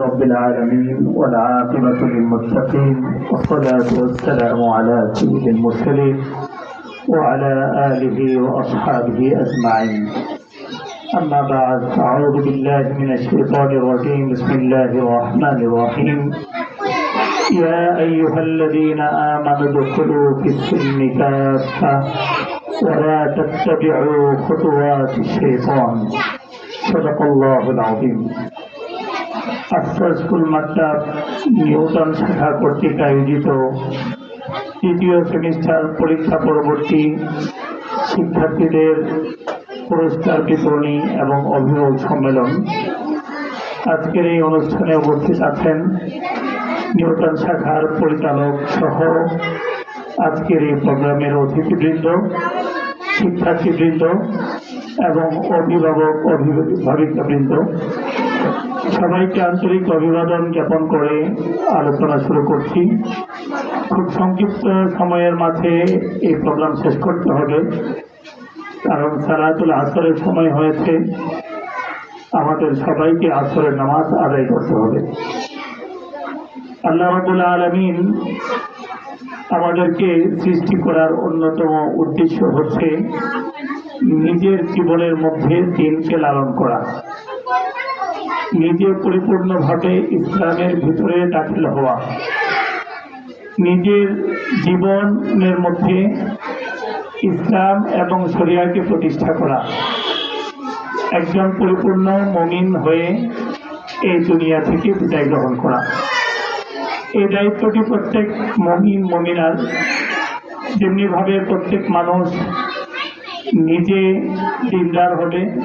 رب العالمين والعاقبة للمتقين والصلاة والسلام على سيد المرسلين وعلى آله وأصحابه أجمعين. أما بعد أعوذ بالله من الشيطان الرجيم. بسم الله الرحمن الرحيم. يا أيها الذين آمنوا ادخلوا في السلم كافة ولا تتبعوا خطوات الشيطان. صدق الله العظيم. After school মাত্রার Newton শাখা কর্তৃক আয়োজিত তৃতীয় সেমিস্টার পরীক্ষা পরবর্তী শিক্ষার্থীদের পুরস্কার বিতরণী এবং অভিভাবক সম্মেলন। আজকের এই অনুষ্ঠানে উপস্থিত আছেন নিউটন শাখার পরিচালক সহ আজকের এই প্রোগ্রামের অতিথিবৃন্দ, শিক্ষার্থীবৃন্দ এবং অভিভাবক অভিভাবিকাবৃন্দ সবাইকে আন্তরিক অভিবাদন জ্ঞাপন করে আলোচনা শুরু করছি। খুব সংক্ষিপ্ত সময়ের মাঝে এই প্রোগ্রাম শেষ করতে হবে। কারণ সালাতুল আসরের সময় হয়েছে। আমাদের সবাইকে আসরের নামাজ আদায় করতে হবে। আল্লাহ রবুল্লা আলমিন আমাদেরকে সৃষ্টি করার অন্যতম উদ্দেশ্য হচ্ছে নিজের জীবনের মধ্যে দিনকে লালন করা। নিজে পরিপূর্ণভাবে ইসলামের ভিতরে দাখিল হওয়া। নিজের জীবনের মধ্যে ইসলাম এবং শরিয়াকে প্রতিষ্ঠা করা। একজন পরিপূর্ণ মমিন হয়ে এই দুনিয়া থেকে বিদায় গ্রহণ করা। এই দায়িত্বটি প্রত্যেক মমিন, মমিনার। যেমনিভাবে প্রত্যেক মানুষ নিজে দিনদার হবে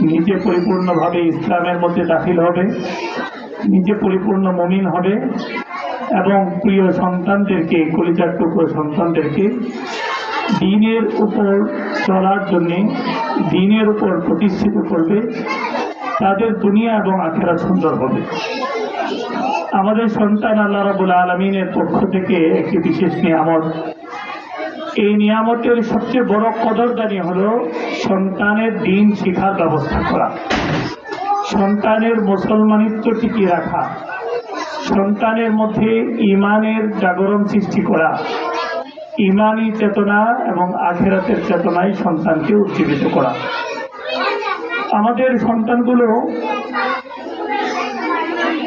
নিজে পরিপূর্ণভাবে ইসলামের মধ্যে দাখিল হবে, নিজে পরিপূর্ণ মমিন হবে, এবং প্রিয় সন্তানদেরকে কলিজার টুকরো সন্তানদেরকে দিনের উপর চলার জন্যে, দিনের উপর প্রতিষ্ঠিত করবে, তাদের দুনিয়া এবং আখেরা সুন্দর হবে। আমাদের সন্তান আল্লাহ রাবুল আলমিনের পক্ষ থেকে একটি বিশেষ নিয়ামত। এই নিয়ামতের সবচেয়ে বড় কদরদানি হলো সন্তানের দিন শিখার ব্যবস্থা করা। সন্তানের মুসলমানিত্ব টিকিয়ে রাখা। সন্তানের মধ্যে ইমানের জাগরণ সৃষ্টি করা। ইমানি চেতনা এবং আখেরাতের চেতনায় সন্তানকে উজ্জীবিত করা। আমাদের সন্তানগুলো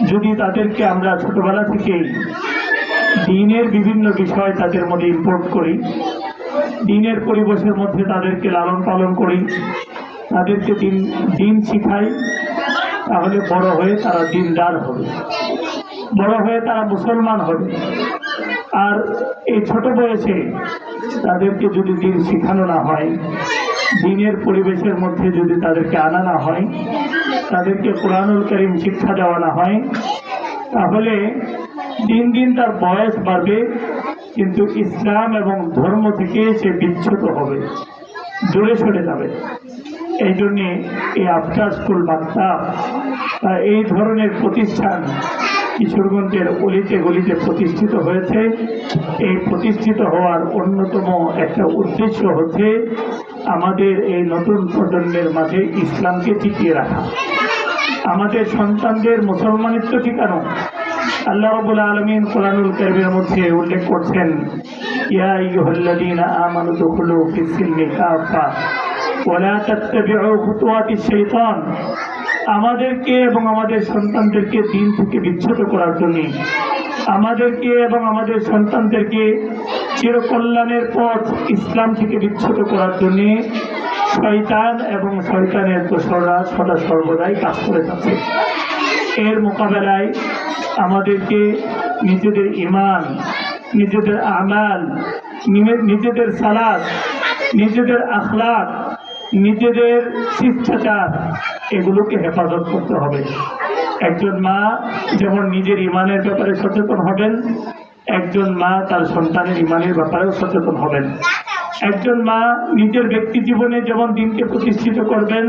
যদি তাদেরকে আমরা ছোটবেলা থেকেই দিনের বিভিন্ন বিষয় তাদের মধ্যে ইম্পোর্ট করি দিনের পরিবেশের মধ্যে তাদেরকে লালন পালন করি, তাদেরকে দিন দিন শিখাই, তাহলে বড় হয়ে তারা দিনদার হবে। বড় হয়ে তারা মুসলমান হবে। আর এই ছোট বয়সে তাদেরকে যদি দিন শিখানো না হয়, দিনের পরিবেশের মধ্যে যদি তাদেরকে আনা না হয়, তাদেরকে কোরআনুল করিম শিক্ষা দেওয়া না হয়, তাহলে দিন দিন তার বয়স বাড়বে। কিন্তু ইসলাম এবং ধর্ম থেকে সে বিচ্ছুত হবে, দূরে সরে যাবে। এই জন্যে এই আফটার স্কুল বাচ্চা বা এই ধরনের প্রতিষ্ঠান কিশোরগঞ্জের অলিতে গলিতে প্রতিষ্ঠিত হয়েছে। এই প্রতিষ্ঠিত হওয়ার অন্যতম একটা উদ্দেশ্য হচ্ছে আমাদের এই নতুন প্রজন্মের মাঝে ইসলামকে টিকিয়ে রাখা। আমাদের সন্তানদের মুসলমানিত্ব ঠিকানো আল্লাহ রবুল আলমিন কোরআনুল কারিমের মধ্যে উল্লেখ করছেন, ইয়া আইয়ুহাল্লাযীনা আমানু দুখুলু ফিস-সিলমি কাফা ওয়ালা তাত্তাবিউ খুতুওয়াতিশ শাইতান আমাদেরকে এবং আমাদের সন্তানদেরকে দিন থেকে বিচ্ছুত করার জন্য, আমাদেরকে এবং আমাদের সন্তানদেরকে চিরকল্যাণের পথ ইসলাম থেকে বিচ্ছুত করার জন্য শয়তান এবং শয়তানের দোসররা সদা সর্বদাই কাজ করে যাচ্ছে। এর মোকাবেলায় আমাদেরকে নিজেদের ইমান নিজেদের আমাল নিজেদের সালাদ, নিজেদের আখলাক নিজেদের শিষ্টাচার, এগুলোকে হেফাজত করতে হবে। একজন মা যেমন নিজের ইমানের ব্যাপারে সচেতন হবেন, একজন মা তার সন্তানের ইমানের ব্যাপারেও সচেতন হবেন। একজন মা নিজের ব্যক্তি জীবনে যেমন দিনকে প্রতিষ্ঠিত করবেন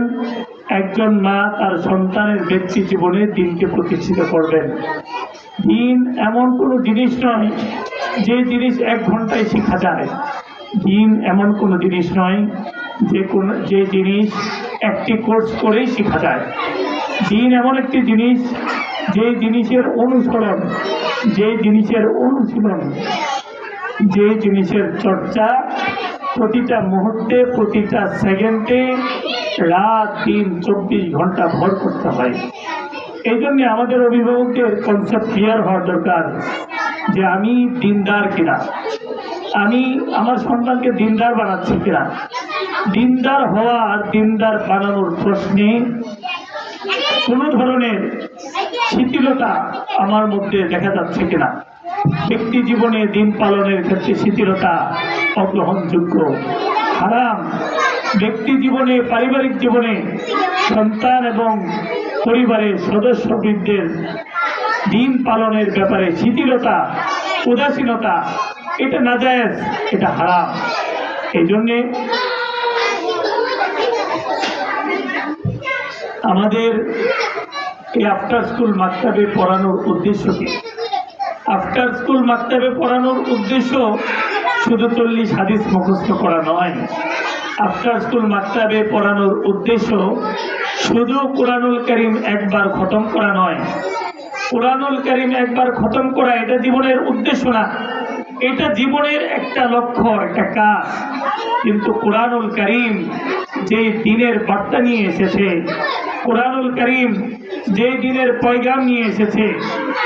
একজন মা তার সন্তানের ব্যক্তি জীবনে দিনকে প্রতিষ্ঠিত করবেন। দিন এমন কোনো জিনিস নয় যে জিনিস এক ঘন্টায় শেখা যায় দিন এমন কোনো জিনিস নয় যে কোনো যে জিনিস একটি কোর্স করেই শেখা যায়। দিন এমন একটি জিনিস যে জিনিসের অনুসরণ যে জিনিসের অনুশীলন যে জিনিসের চর্চা প্রতিটা মুহূর্তে, প্রতিটা সেকেন্ডে রাত, দিন, চব্বিশ ঘণ্টা ভর করতে হয়। এই জন্যে আমাদের অভিভাবকদের কনসেপ্ট ক্লিয়ার হওয়া দরকার যে আমি দিনদার কিনা। আমি আমার সন্তানকে দিনদার বানাচ্ছি কিনা। দিনদার হওয়া আর দিনদার বানানোর প্রশ্নে কোনো ধরনের শিথিলতা আমার মধ্যে দেখা যাচ্ছে কিনা। ব্যক্তি জীবনে দিন পালনের ক্ষেত্রে শিথিলতা অগ্রহণযোগ্য। হারাম ব্যক্তি জীবনে, পারিবারিক জীবনে, সন্তান এবং পরিবারের সদস্যবৃন্দের দিন পালনের ব্যাপারে শিথিলতা, উদাসীনতা, এটা নাজায়েজ, এটা হারাম। এই জন্যে আমাদের এই আফটার স্কুল মাক্তাবে পড়ানোর উদ্দেশ্য কি? আফটার স্কুল মাক্তাবে পড়ানোর উদ্দেশ্য শুধু চল্লিশ হাদিস মুখস্থ করা নয়। আফটার স্কুল মাক্তাবে পড়ানোর উদ্দেশ্য শুধু কোরআনুল করিম একবার খতম করা নয়। কোরআনুল করিম একবার খতম করা এটা জীবনের উদ্দেশ্য না। এটা জীবনের একটা লক্ষ্য, একটা কাজ। কিন্তু কোরআনুল করিম যে দিনের বার্তা নিয়ে এসেছে, কোরআনুল করিম যে দিনের পয়গাম নিয়ে এসেছে,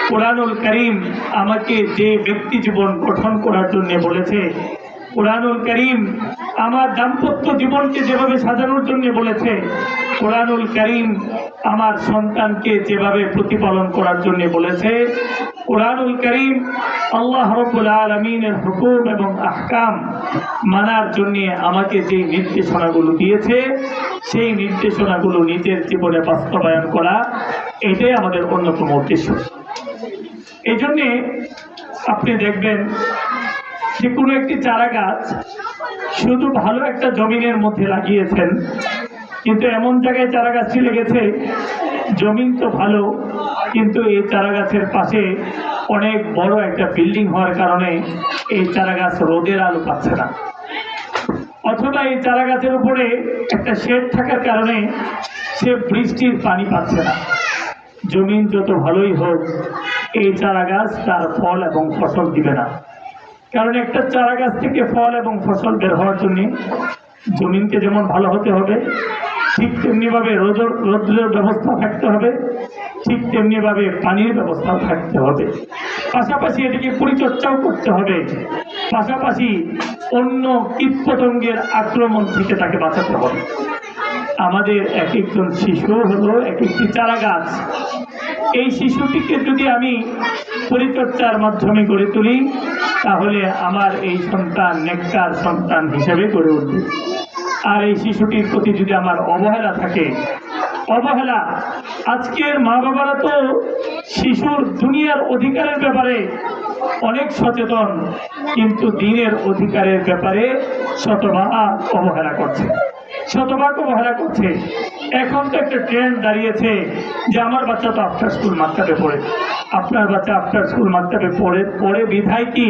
কোরআনুল করিম আমাকে যে ব্যক্তি জীবন গঠন করার জন্য বলেছে কোরআনুল করিম আমার দাম্পত্য জীবনকে যেভাবে সাজানোর জন্য বলেছে, কোরআনুল করিম আমার সন্তানকে যেভাবে প্রতিপালন করার জন্য বলেছে, কোরআনুল করিম আল্লাহ রব্বুল আলমিনের হুকুম এবং আহকাম মানার জন্য আমাকে যে নির্দেশনাগুলো দিয়েছে, সেই নির্দেশনাগুলো নিজের জীবনে বাস্তবায়ন করা, এটাই আমাদের অন্যতম উদ্দেশ্য। এই জন্যে আপনি দেখবেন যে কোনো একটি চারা গাছ শুধু ভালো একটা জমিনের মধ্যে লাগিয়েছেন, কিন্তু এমন জায়গায় চারা গাছটি লেগেছে, জমিন তো ভালো, কিন্তু এই চারা গাছের পাশে অনেক বড় একটা বিল্ডিং হওয়ার কারণে এই চারা গাছ রোদের আলো পাচ্ছে না। অথবা এই চারা গাছের উপরে একটা শেড থাকার কারণে সে বৃষ্টির পানি পাচ্ছে না। জমিন যত ভালোই হোক, এই চারা গাছ তার ফল এবং ফসল দিবে না। কারণ একটা চারা গাছ থেকে ফল এবং ফসল বের হওয়ার জন্য জমিনকে যেমন ভালো হতে হবে, ঠিক তেমনিভাবে রোদ রৌদ্রের ব্যবস্থা থাকতে হবে, ঠিক তেমনিভাবে পানির ব্যবস্থাও থাকতে হবে। পাশাপাশি এটিকে পরিচর্যাও করতে হবে। পাশাপাশি অন্য কীটপতঙ্গের আক্রমণ থেকে তাকে বাঁচাতে হবে। আমাদের এক একজন শিশু হলো এক একটি চারা গাছ এই শিশুটিকে যদি আমি পরিচর্যার মাধ্যমে গড়ে তুলি তাহলে আমার এই সন্তান নেকটার সন্তান হিসেবে গড়ে উঠবে। আর এই শিশুটির প্রতি যদি আমার অবহেলা থাকে, অবহেলা, আজকের মা বাবারা তো শিশুর দুনিয়ার অধিকারের ব্যাপারে অনেক সচেতন, কিন্তু দিনের অধিকারের ব্যাপারে শতভাগ অবহেলা করছে। শতভাগ অবহেলা করছে। এখন তো একটা ট্রেন্ড দাঁড়িয়েছে যে আমার বাচ্চা তো আফটার স্কুল মাত্রাতে পড়ে। আপনার বাচ্চা আফটার স্কুল মাত্রাতে পড়ে পড়ে বিধায় কি?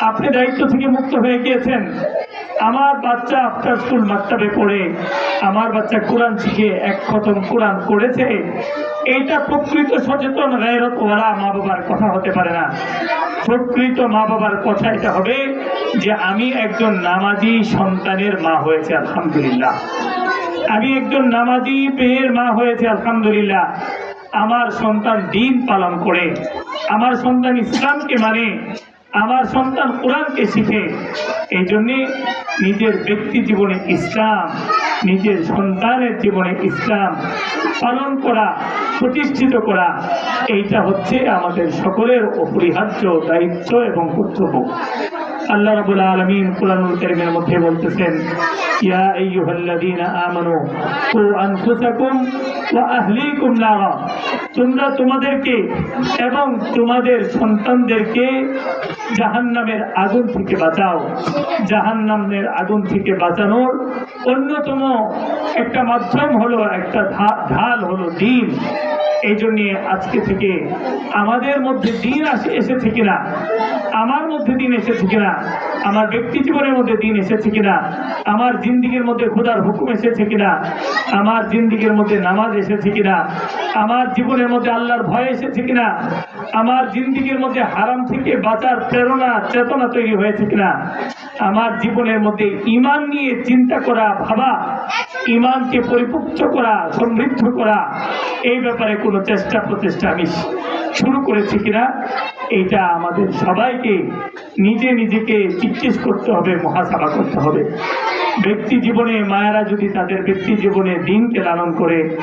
আপনি দায়িত্ব থেকে মুক্ত হয়ে গিয়েছেন। আমার বাচ্চা আফটার স্কুল মাত্রাতে পড়ে। আমার বাচ্চা কোরআন শিখে এক খতম কোরআন করেছে। এইটা প্রকৃত সচেতন গায়রত ওরা মা বাবার কথা হতে পারে না। প্রকৃত মা বাবার কথা এটা হবে যে আমি একজন নামাজি সন্তানের মা হয়েছে, আলহামদুলিল্লাহ। আমি একজন নামাজি মেয়ের মা হয়েছে, আলহামদুলিল্লাহ। আমার সন্তান দিন পালন করে, আমার সন্তান ইসলামকে মানে আমার সন্তান কোরআনকে শিখে, এই জন্যে নিজের ব্যক্তি জীবনে ইসলাম, নিজের সন্তানের জীবনে ইসলাম পালন করা প্রতিষ্ঠিত করা, এইটা হচ্ছে আমাদের সকলের অপরিহার্য দায়িত্ব এবং কর্তব্য। আল্লাহ রাবুল আলমিন কোরআনুল কারীমের মধ্যে বলতেছেন, ইয়া আইয়ুহাল্লাযীনা আমানু কু আহলিকুম নারা। তোমরা তোমাদেরকে এবং তোমাদের সন্তানদেরকে জাহান্নামের আগুন থেকে বাঁচাও। জাহান্নামের আগুন থেকে বাঁচানোর অন্যতম একটা মাধ্যম হলো একটা ঢাল হলো দিন এই জন্যে আজকে থেকে আমাদের মধ্যে দিন এসেছে কিনা? আমার মধ্যে দিন এসেছে কিনা? আমার ব্যক্তি জীবনের মধ্যে দিন এসেছে কিনা? আমার জিন্দিগির মধ্যে খোদার হুকুম এসেছে কিনা? আমার জিন্দিগির মধ্যে নামাজ এসেছে কিনা? আমার জীবনের মধ্যে আল্লাহর ভয় এসেছে কিনা? আমার জিন্দিগির মধ্যে হারাম থেকে বাঁচার প্রেরণা, চেতনা তৈরি হয়েছে কিনা? আমার জীবনের মধ্যে ইমান নিয়ে চিন্তা করা, ভাবা, ইমানকে পরিপুষ্ট করা, সমৃদ্ধ করা, এই ব্যাপারে কোনো চেষ্টা প্রচেষ্টা আমি শুরু করেছি কিনা? এইটা আমাদের সবাইকে, নিজে নিজেকে জিজ্ঞেস করতে হবে মহাসভা করতে হবে। ব্যক্তি জীবনে, মায়েরা যদি তাদের ব্যক্তি জীবনে দিনকে লালন করে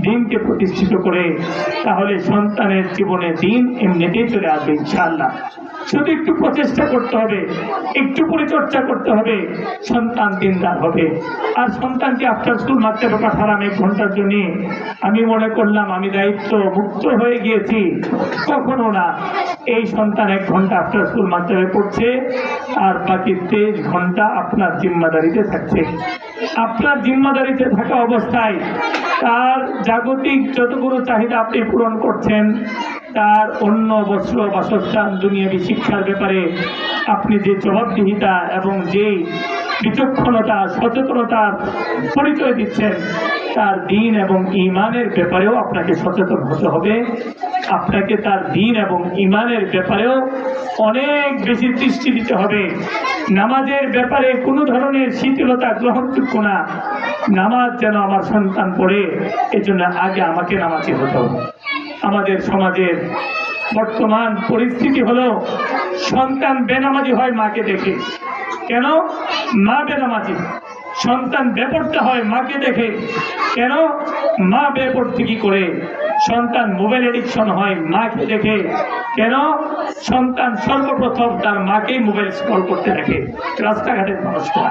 দিনকে প্রতিষ্ঠিত করে, তাহলে সন্তানের জীবনে দিন এমনিতেই চলে আসবে, ইনশাআল্লাহ। শুধু একটু প্রচেষ্টা করতে হবে, একটু পরিচর্যা করতে হবে, সন্তান দিনদার হবে। আর সন্তানকে আফটার স্কুল মারতে পাঠালাম এক ঘণ্টার জন্য আমি মনে করলাম, আমি দায়িত্ব মুক্ত হয়ে গিয়েছি। কখনো না, এই সন্তান এক ঘণ্টা আফটার স্কুল মাধ্যমে পড়ছে, আর বাকি তেইশ ঘণ্টা আপনার জিম্মাদারিতে থাকছে। আপনার জিম্মাদারিতে থাকা অবস্থায় তার জাগতিক যতগুলো চাহিদা আপনি পূরণ করছেন, তার অন্য বস্ত্র, বাসস্থান, দুনিয়াবী শিক্ষার ব্যাপারে আপনি যে জবাবদিহিতা এবং যে বিচক্ষণতা, সচেতনতার পরিচয় দিচ্ছেন, তার দিন এবং ইমানের ব্যাপারেও আপনাকে সচেতন হতে হবে। আপনাকে তার দিন এবং ইমানের ব্যাপারেও অনেক বেশি দৃষ্টি দিতে হবে। নামাজের ব্যাপারে কোনো ধরনের শিথিলতা গ্রহণযোগ্য না। নামাজ যেন আমার সন্তান পড়ে, এজন্য আগে আমাকে নামাজি হতো আমাদের সমাজের বর্তমান পরিস্থিতি হলো, সন্তান বেনামাজি হয় মাকে দেখে। কেন? মা বেনামাজি। সন্তান বেপরতে হয় মাকে দেখে। কেন? মা বেপরতে কি করে? সন্তান মোবাইল এডিকশন হয় মাকে দেখে। কেন? সন্তান সর্বপ্রথম তার মাকেই মোবাইল স্ক্রল করতে দেখে। রাস্তাঘাটের মানুষরা।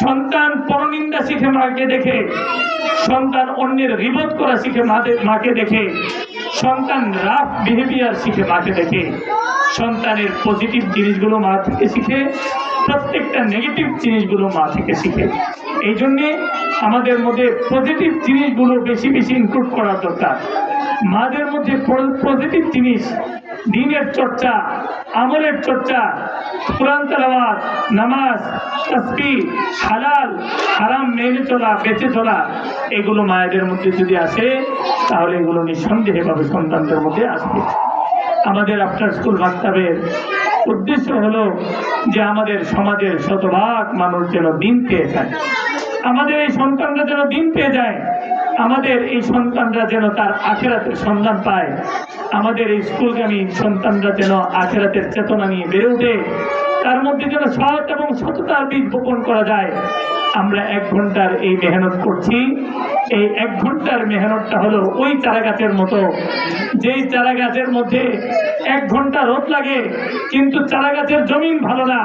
সন্তান পরনিন্দা শিখে মাকে দেখে। সন্তান অন্যের রিবোধ করা শিখে মাকে দেখে। সন্তান রাফ বিহেভিয়ার শিখে মাকে দেখে। সন্তানের পজিটিভ জিনিসগুলো মা থেকে শিখে। প্রত্যেকটা নেগেটিভ জিনিসগুলো মা থেকে শিখে। এই জন্যে আমাদের মধ্যে পজিটিভ জিনিসগুলো বেশি বেশি ইনক্লুড করা দরকার। মাদের মধ্যে পজিটিভ জিনিস, দিনের চর্চা, আমলের চর্চা, কোরআন তেলাওয়াত, নামাজ তসবি হালাল, হারাম মেনে চলা, বেঁচে চলা, এগুলো মায়েদের মধ্যে যদি আসে, তাহলে এগুলো নিঃসন্দেহভাবে সন্তানদের মধ্যে আসবে। আমাদের আফটার স্কুল বাস্তবের উদ্দেশ্য হলো যে আমাদের সমাজের শতভাগ মানুষ যেন দিন পেয়ে যায় আমাদের এই সন্তানরা যেন দিন পেয়ে যায়, আমাদের এই সন্তানরা যেন তার আখেরাতের সন্ধান পায়, আমাদের এই স্কুলগামী সন্তানরা যেন আখেরাতের চেতনা নিয়ে বেড়ে ওঠে, তার মধ্যে যেন সৎ এবং সততার বীজ বপন করা যায়। আমরা এক ঘণ্টার এই মেহনত করছি। এই এক ঘণ্টার মেহনতটা হলো ওই চারা গাছের মতো। যেই চারা গাছের মধ্যে এক ঘণ্টা রোদ লাগে, কিন্তু চারা গাছের জমিন ভালো না,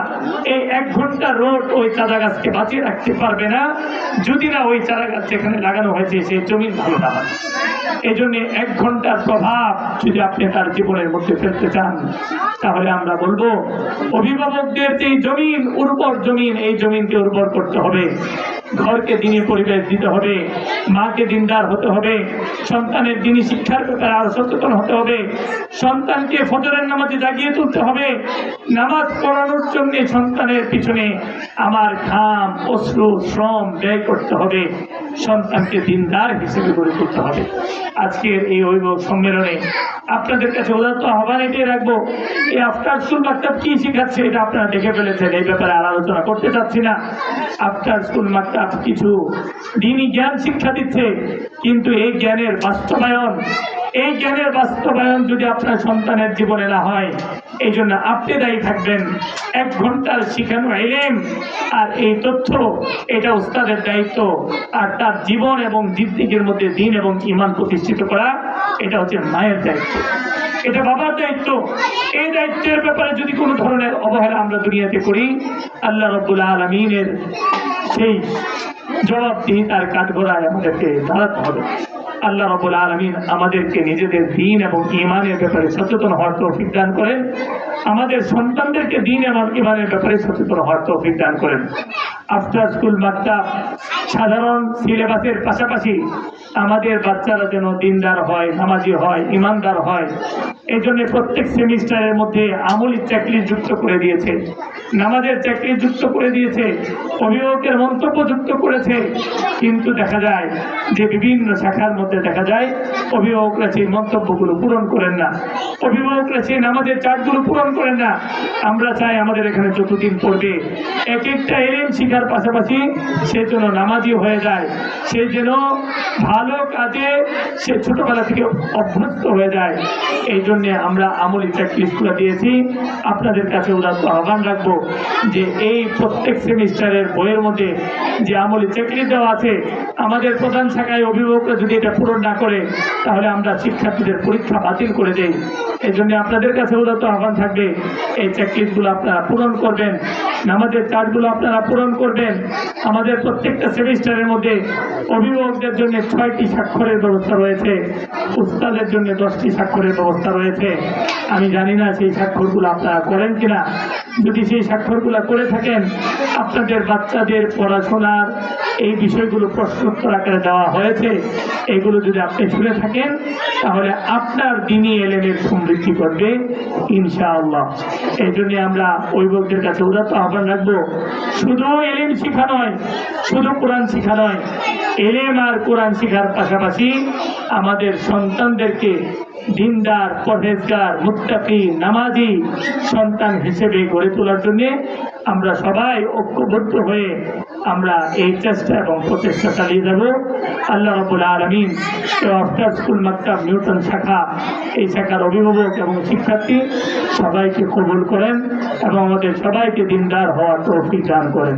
এই এক ঘণ্টা রোদ ওই চারা গাছকে বাঁচিয়ে রাখতে পারবে না। যদি না ওই চারা গাছ যেখানে লাগানো হয়েছে সেই জমিন ভালো না এই জন্য এক ঘণ্টার প্রভাব যদি আপনি তার জীবনের মধ্যে ফেলতে চান, তাহলে আমরা বলব, অভিভাবকদের যে জমিন, উর্বর জমিন, এই জমিনকে উর্বর করতে হবে। ঘরকে দিনে পরিবেশ দিতে হবে, মাকে দিনদার হতে হবে, সন্তানের দিনই শিক্ষার ব্যাপারে আরও সচেতন হতে হবে, সন্তানকে ফজরের নামাজে জাগিয়ে তুলতে হবে, নামাজ পড়ানোর জন্য সন্তানের পিছনে আমার ঘাম, অশ্রু, শ্রম ব্যয় করতে হবে। সন্তানকে দিনদার হিসেবে গড়ে তুলতে হবে। আজকের এই অভিভাবক সম্মেলনে আপনাদের কাছে উদাত্ত আহ্বান এটাই রাখব, এই আফটার স্কুল মাক্তাব কি শিখাচ্ছে এটা আপনারা দেখে ফেলেছেন, এই ব্যাপারে আর আলোচনা করতে চাচ্ছি না। আফটার স্কুল মাক্তাব কিছু দিনই জ্ঞান শিক্ষা দিচ্ছে, কিন্তু এই জ্ঞানের বাস্তবায়ন এই জ্ঞানের বাস্তবায়ন যদি আপনার সন্তানের জীবনে না হয়, এই জন্য আপনি দায়ী থাকবেন। এক ঘণ্টার শিখানো এলেম আর এই তথ্য, এটা উস্তাদের দায়িত্ব। আর তার জীবন এবং জিদ্দিগের মধ্যে দিন এবং ইমান প্রতিষ্ঠিত করা, এটা হচ্ছে মায়ের দায়িত্ব। এটা বাবার দায়িত্ব। এই দায়িত্বের ব্যাপারে যদি কোনো ধরনের অবহেলা আমরা দুনিয়াতে করি, আল্লাহ রব্বুল আলমিনের সেই জবাবদিহি তার কাঠগড়ায় আমাদেরকে দাঁড়াতে হবে। আল্লাহ রবুল আলমিন আমাদেরকে নিজেদের দিন এবং ইমানের ব্যাপারে সচেতন হওয়ার তৌফিক দান করেন। আমাদের সন্তানদেরকে দিন এবং ইমানের ব্যাপারে সচেতন হওয়ার তৌফিক দান করেন। আফটার স্কুল বাচ্চা সাধারণ সিলেবাসের পাশাপাশি আমাদের বাচ্চারা যেন দিনদার হয়, নামাজি হয় ইমানদার হয় এই জন্য প্রত্যেক সেমিস্টারের মধ্যে আমলি চাকরি যুক্ত করে দিয়েছে। নামাজের চাকরি যুক্ত করে দিয়েছে, অভিভাবকের মন্তব্য যুক্ত করেছে। কিন্তু দেখা যায় যে বিভিন্ন শাখার মধ্যে দেখা যায় অভিভাবকরা সেই মন্তব্যগুলো পূরণ করেন না। অভিভাবকরা সেই নামাজের চার্টগুলো পূরণ করেন না। আমরা চাই আমাদের এখানে যতদিন পড়বে, এক একটা এলেম শিখার পাশাপাশি সে যেন নামাজি হয়ে যায়, সে যেন ভালো কাজে সে ছোটবেলা থেকে অভ্যস্ত হয়ে যায়। এই জন্যে আমরা আমলি স্কুলে দিয়েছি। আপনাদের কাছে উদাত্ত আহ্বান রাখব যে এই প্রত্যেক সেমিস্টারের বইয়ের মধ্যে যে আমলি চাকরি দেওয়া আছে, আমাদের প্রধান শাখায় অভিভাবকরা যদি এটা পূরণ না করে, তাহলে আমরা শিক্ষার্থীদের পরীক্ষা বাতিল করে দেই। এই জন্য আপনাদের কাছে উদাত্ত আহ্বান থাকবে, এই চাকরিগুলো আপনারা পূরণ করবেন নামাজের কাজগুলো আপনারা পূরণ করবেন। আমাদের প্রত্যেকটা সেমিস্টারের মধ্যে অভিভাবকদের জন্য ছয়টি স্বাক্ষরের ব্যবস্থা রয়েছে। উস্তাদের জন্য দশটি স্বাক্ষরের ব্যবস্থা রয়েছে। আমি জানি না সেই স্বাক্ষরগুলো আপনারা করেন কিনা। যদি সেই স্বাক্ষরগুলো করে থাকেন, আপনাদের বাচ্চাদের পড়াশোনার এই বিষয়গুলো প্রশ্নোত্তর আকারে দেওয়া হয়েছে। এগুলো যদি আপনি শুনে থাকেন, তাহলে আপনার দিনই এলেনের সমৃদ্ধি করবে ইনশাআল্লাহ। এই জন্য আমরা অভিভাবকদের কাছে উদাত্ত আহ্বান রাখব। শুধু এলেন শিখা নয়, শুধু কোরআন শিখা নয় এলেম আর কোরআন শিখার পাশাপাশি আমাদের সন্তানদেরকে দিনদার, পরহেজগার, মুত্তাকি, নামাজি সন্তান হিসেবে গড়ে তোলার জন্যে আমরা সবাই ঐক্যবদ্ধ হয়ে আমরা এই চেষ্টা এবং প্রচেষ্টা চালিয়ে যাব। আল্লাহ রবুল আলমিন স্কুল মাক্তাব নিউটন শাখা, এই শাখার অভিভাবক এবং শিক্ষার্থী সবাইকে কবুল করেন এবং আমাদের সবাইকে দিনদার হওয়ার তৌফিক দান করেন।